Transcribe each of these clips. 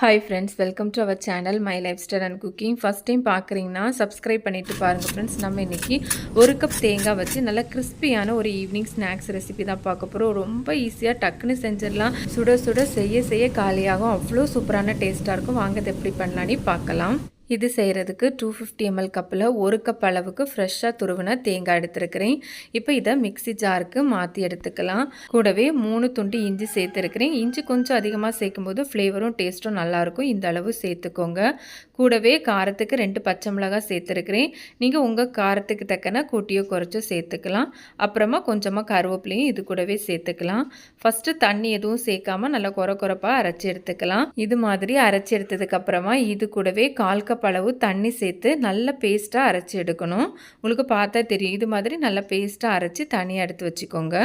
Hi friends welcome to our channel my lifestyle and cooking first time பார்க்குறீங்கன்னா subscribe பண்ணிவிட்டு பாருங்கள் friends நம்ம இன்றைக்கி ஒரு கப் தேங்காய் வச்சு நல்லா கிறிஸ்பியான ஒரு ஈவினிங் ஸ்நாக்ஸ் ரெசிபி தான் பார்க்க போகிறோம் ரொம்ப ஈஸியாக டக்குன்னு செஞ்சிடலாம். சுட சுட செய்ய செய்ய காலியாகும். அவ்வளோ சூப்பரான டேஸ்ட்டாக இருக்கும். வாங்க எப்படி பண்ணலான்னு பார்க்கலாம். இது செய்கிறதுக்கு டூ ஃபிஃப்டி எம்எல் கப்பில் ஒரு கப் அளவுக்கு ஃப்ரெஷ்ஷாக துருவின தேங்காய் எடுத்துருக்கிறேன். இப்போ இதை மிக்சி ஜாருக்கு மாற்றி எடுத்துக்கலாம். கூடவே மூணு துண்டு இஞ்சி சேர்த்துருக்கிறேன். இஞ்சி கொஞ்சம் அதிகமாக சேர்க்கும்போது ஃப்ளேவரும் டேஸ்ட்டும் நல்லாயிருக்கும் இந்த அளவு சேர்த்துக்கோங்க. கூடவே காரத்துக்கு ரெண்டு பச்சை மிளகாய் சேர்த்துருக்கிறேன். நீங்கள் உங்கள் காரத்துக்கு தக்கன கூட்டியோ குறைச்சோ சேர்த்துக்கலாம். அப்புறமா கொஞ்சமாக கருவேப்பிலையும் இது கூடவே சேர்த்துக்கலாம். ஃபஸ்ட்டு தண்ணி எதுவும் சேர்க்காம நல்லா குறை குறைப்பாக அரைச்சி எடுத்துக்கலாம். இது மாதிரி அரைச்சி எடுத்ததுக்கப்புறமா இது கூடவே கால் கப் அளவு தண்ணி சேர்த்து நல்ல பேஸ்ட்டாக அரைச்சி எடுக்கணும். உங்களுக்கு பார்த்தா தெரியும். இது மாதிரி நல்லா பேஸ்ட்டாக அரைச்சி தனியாக எடுத்து வச்சுக்கோங்க.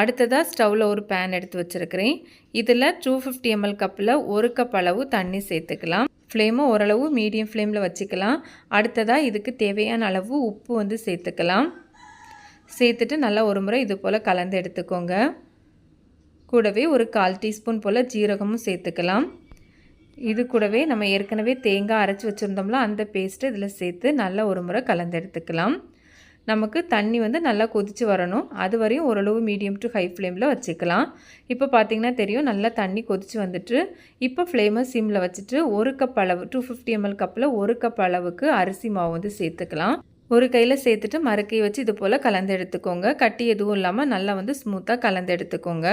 அடுத்ததாக ஸ்டவ்வில் ஒரு பேன் எடுத்து வச்சுருக்கிறேன். இதில் டூ ஃபிஃப்டி எம்எல் கப்பில் ஒரு கப் அளவு தண்ணி சேர்த்துக்கலாம். ஃப்ளேமும் ஓரளவு மீடியம் ஃப்ளேமில் வச்சுக்கலாம். அடுத்ததாக இதுக்கு தேவையான அளவு உப்பு வந்து சேர்த்துக்கலாம். சேர்த்துட்டு நல்லா ஒரு முறை இது போல் கலந்து எடுத்துக்கோங்க. கூடவே ஒரு கால் டீஸ்பூன் போல் ஜீரகமும் சேர்த்துக்கலாம். இது கூடவே நம்ம ஏற்கனவே தேங்காய் அரைச்சி வச்சுருந்தோம்ல அந்த பேஸ்ட்டு இதில் சேர்த்து நல்லா ஒரு முறை கலந்து எடுத்துக்கலாம். நமக்கு தண்ணி வந்து நல்லா கொதித்து வரணும். அது வரையும் ஓரளவு மீடியம் டு ஹை ஃப்ளேமில் வச்சுக்கலாம். இப்போ பார்த்திங்கன்னா தெரியும் நல்லா தண்ணி கொதித்து வந்துட்டு இப்போ ஃப்ளேமை சிம்மில் வச்சுட்டு ஒரு கப் அளவு டூ ஃபிஃப்டி எம்எல் கப்பில் ஒரு கப் அளவுக்கு அரிசி மாவு வந்து சேர்த்துக்கலாம். ஒரு கையில் சேர்த்துட்டு மறுக்கையை வச்சு இது போல் கலந்து எடுத்துக்கோங்க. கட்டி எதுவும் இல்லாமல் நல்லா வந்து ஸ்மூத்தாக கலந்து எடுத்துக்கோங்க.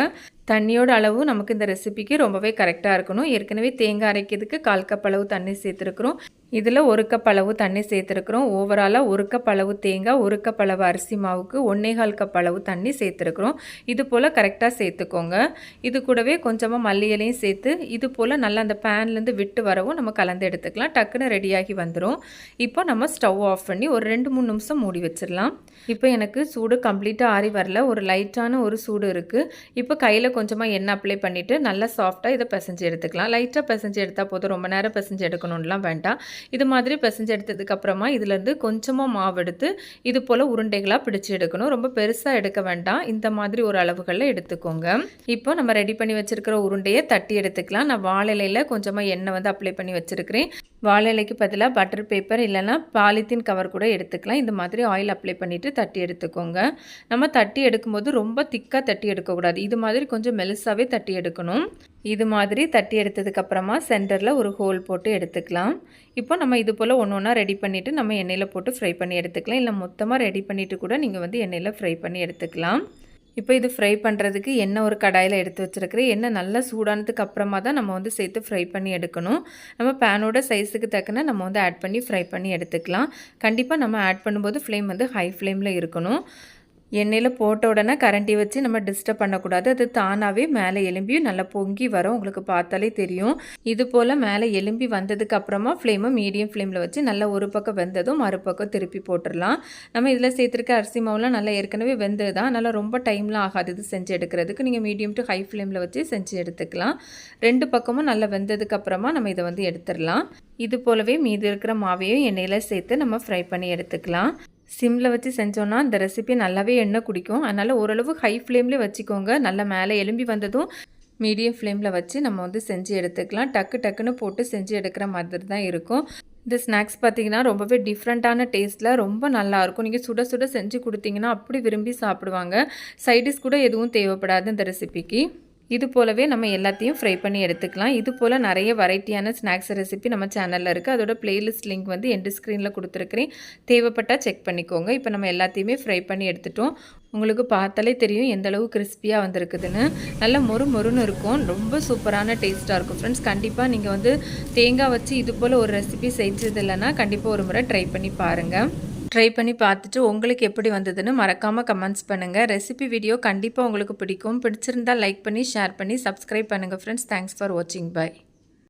தண்ணியோட அளவு நமக்கு இந்த ரெசிபிக்கு ரொம்பவே கரெக்டாக இருக்கணும். ஏற்கனவே தேங்காய் அரைக்கிறதுக்கு கால் கப் அளவு தண்ணி சேர்த்துருக்குறோம். இதில் ஒரு கப் அளவு தண்ணி சேர்த்துருக்குறோம். ஓவராலாக ஒரு கப் அளவு தேங்காய் ஒரு கப் அளவு அரிசி மாவுக்கு ஒன்றேகால் கப் அளவு தண்ணி சேர்த்துருக்குறோம். இது போல் கரெக்டாக சேர்த்துக்கோங்க. இது கூடவே கொஞ்சமாக மல்லி இலையும் சேர்த்து இது போல் நல்லா அந்த பேன்லேருந்து விட்டு வரவும் நம்ம கலந்து எடுத்துக்கலாம். டக்குன்னு ரெடியாகி வந்துடும் இப்போ நம்ம ஸ்டவ் ஆஃப் பண்ணி ஒரு ரெண்டு மூணு நிமிஷம் மூடி வச்சிடலாம். இப்போ எனக்கு சூடு கம்ப்ளீட்டாக ஆறி வரல. ஒரு லைட்டான ஒரு சூடு இருக்குது இப்போ கையில் கொஞ்சமாக எண்ணெய் அப்ளை பண்ணிவிட்டு நல்லா சாஃப்டாக இதை பிசைஞ்சு எடுத்துக்கலாம். லைட்டாக பிசைஞ்சு எடுத்தால் போதும். ரொம்ப நேரம் பிசைஞ்சு எடுக்கணும்லாம் வேண்டாம். இது மாதிரி பிசைஞ்சு எடுத்ததுக்கப்புறமா இதுலேருந்து கொஞ்சமாக மாவு எடுத்து இது போல் உருண்டைகளாக பிடிச்சி எடுக்கணும். ரொம்ப பெருசாக எடுக்க வேண்டாம். இந்த மாதிரி ஒரு அளவுகளில் எடுத்துக்கோங்க. இப்போ நம்ம ரெடி பண்ணி வச்சுருக்கிற உருண்டையை தட்டி எடுத்துக்கலாம். நான் வாழலையில் கொஞ்சமாக எண்ணெய் வந்து அப்ளை பண்ணி வச்சுருக்கிறேன். வாழலைக்கு பதிலாக பட்டர் பேப்பர் இல்லைனா பாலித்தீன் கவர் கூட எடுத்துக்கலாம். இந்த மாதிரி ஆயில் அப்ளை பண்ணிவிட்டு தட்டி எடுத்துக்கோங்க. நம்ம தட்டி எடுக்கும்போது ரொம்ப திக்காக தட்டி எடுக்கக்கூடாது. இது மாதிரி கொஞ்சம் மெலுசாகவே தட்டி எடுக்கணும். இது மாதிரி தட்டி எடுத்ததுக்கப்புறமா சென்டரில் ஒரு ஹோல் போட்டு எடுத்துக்கலாம். இப்போ நம்ம இது போல் ஒன்று ஒன்றா ரெடி பண்ணிவிட்டு நம்ம எண்ணெயில் போட்டு ஃப்ரை பண்ணி எடுத்துக்கலாம். இல்லை மொத்தமாக ரெடி பண்ணிவிட்டு கூட நீங்கள் வந்து எண்ணெயில் ஃப்ரை பண்ணி எடுத்துக்கலாம். இப்போ இது ஃப்ரை பண்ணுறதுக்கு எண்ணெய் ஒரு கடாயில் எடுத்து வச்சுருக்கிறேன். எண்ணெய் நல்லா சூடானதுக்கு அப்புறமா தான் நம்ம வந்து சேர்த்து ஃப்ரை பண்ணி எடுக்கணும். நம்ம பேனோட சைஸுக்கு தக்கன நம்ம வந்து ஆட் பண்ணி ஃப்ரை பண்ணி எடுத்துக்கலாம். கண்டிப்பாக நம்ம ஆட் பண்ணும்போது ஃப்ளேம் வந்து ஹை ஃப்ளேமில் இருக்கணும். எண்ணெயில் போட்ட உடனே கரண்டி வச்சு நம்ம டிஸ்டர்ப் பண்ணக்கூடாது. அது தானாகவே மேலே எலும்பியும் நல்லா பொங்கி வரும். உங்களுக்கு பார்த்தாலே தெரியும். இது போல் மேலே எலும்பி வந்ததுக்கு அப்புறமா ஃப்ளேமை மீடியம் ஃப்ளேமில் வச்சு நல்லா ஒரு பக்கம் வெந்ததும் மறுபக்கம் திருப்பி போட்டுடலாம். நம்ம இதில் சேர்த்துருக்க அரிசி மாவுலாம் நல்லா ஏற்கனவே வெந்தது தான் நல்லா ரொம்ப டைம்லாம் ஆகாது இது செஞ்சு எடுக்கிறதுக்கு. நீங்கள் மீடியம் டு ஹை ஃப்ளேமில் வச்சு செஞ்சு எடுத்துக்கலாம். ரெண்டு பக்கமும் நல்லா வெந்ததுக்கு அப்புறமா நம்ம இதை வந்து எடுத்துடலாம். இது போலவே மீதி இருக்கிற மாவையும் எண்ணெயில் சேர்த்து நம்ம ஃப்ரை பண்ணி எடுத்துக்கலாம். சிம்மில் வச்சு செஞ்சோன்னா இந்த ரெசிபி நல்லாவே எண்ணெய் குடிக்கும். அதனால் ஓரளவு ஹை ஃப்ளேம்லேயே வச்சுக்கோங்க. நல்லா மேலே எலும்பி வந்ததும் மீடியம் ஃப்ளேமில் வச்சு நம்ம வந்து செஞ்சு எடுத்துக்கலாம். டக்கு டக்குன்னு போட்டு செஞ்சு எடுக்கிற மாதிரி தான் இருக்கும். இந்த ஸ்நாக்ஸ் பார்த்திங்கன்னா ரொம்பவே டிஃப்ரெண்ட்டான டேஸ்ட்டில் ரொம்ப நல்லாயிருக்கும் நீங்கள் சுட சுட செஞ்சு கொடுத்தீங்கன்னா அப்படி விரும்பி சாப்பிடுவாங்க. சைடிஷ் கூட எதுவும் தேவைப்படாது இந்த ரெசிபிக்கு இது போலவே நம்ம எல்லாத்தையும் ஃப்ரை பண்ணி எடுத்துக்கலாம். இது போல் நிறைய வெரைட்டியான ஸ்நாக்ஸ் ரெசிபி நம்ம சேனலில் இருக்குது அதோட பிளேலிஸ்ட் லிங்க் வந்து எண்டு ஸ்க்ரீனில் கொடுத்துருக்குறேன். தேவைப்பட்டால் செக் பண்ணிக்கோங்க. இப்போ நம்ம எல்லாத்தையுமே ஃப்ரை பண்ணி எடுத்துட்டோம். உங்களுக்கு பார்த்தாலே தெரியும் எந்த அளவு கிறிஸ்பியாக வந்திருக்குதுன்னு. நல்லா மொறு மொறுன்னு இருக்கும். ரொம்ப சூப்பரான டேஸ்ட்டாக இருக்கும். ஃப்ரெண்ட்ஸ் கண்டிப்பாக நீங்கள் வந்து தேங்காய் வச்சு இது போல் ஒரு ரெசிபி செஞ்சது இல்லைன்னா கண்டிப்பாக ஒரு முறை ட்ரை பண்ணி பாருங்கள் ட்ரை பண்ணி பார்த்துட்டு உங்களுக்கு எப்படி வந்ததுன்னு மறக்காமல் கமெண்ட்ஸ் பண்ணுங்கள் ரெசிபி வீடியோ கண்டிப்பாக உங்களுக்கு பிடிக்கும். பிடிச்சிருந்தால் லைக் பண்ணி ஷேர் பண்ணி சப்ஸ்கிரைப் பண்ணுங்கள் ஃப்ரெண்ட்ஸ் தேங்க்ஸ் ஃபார் வாட்சிங் பாய்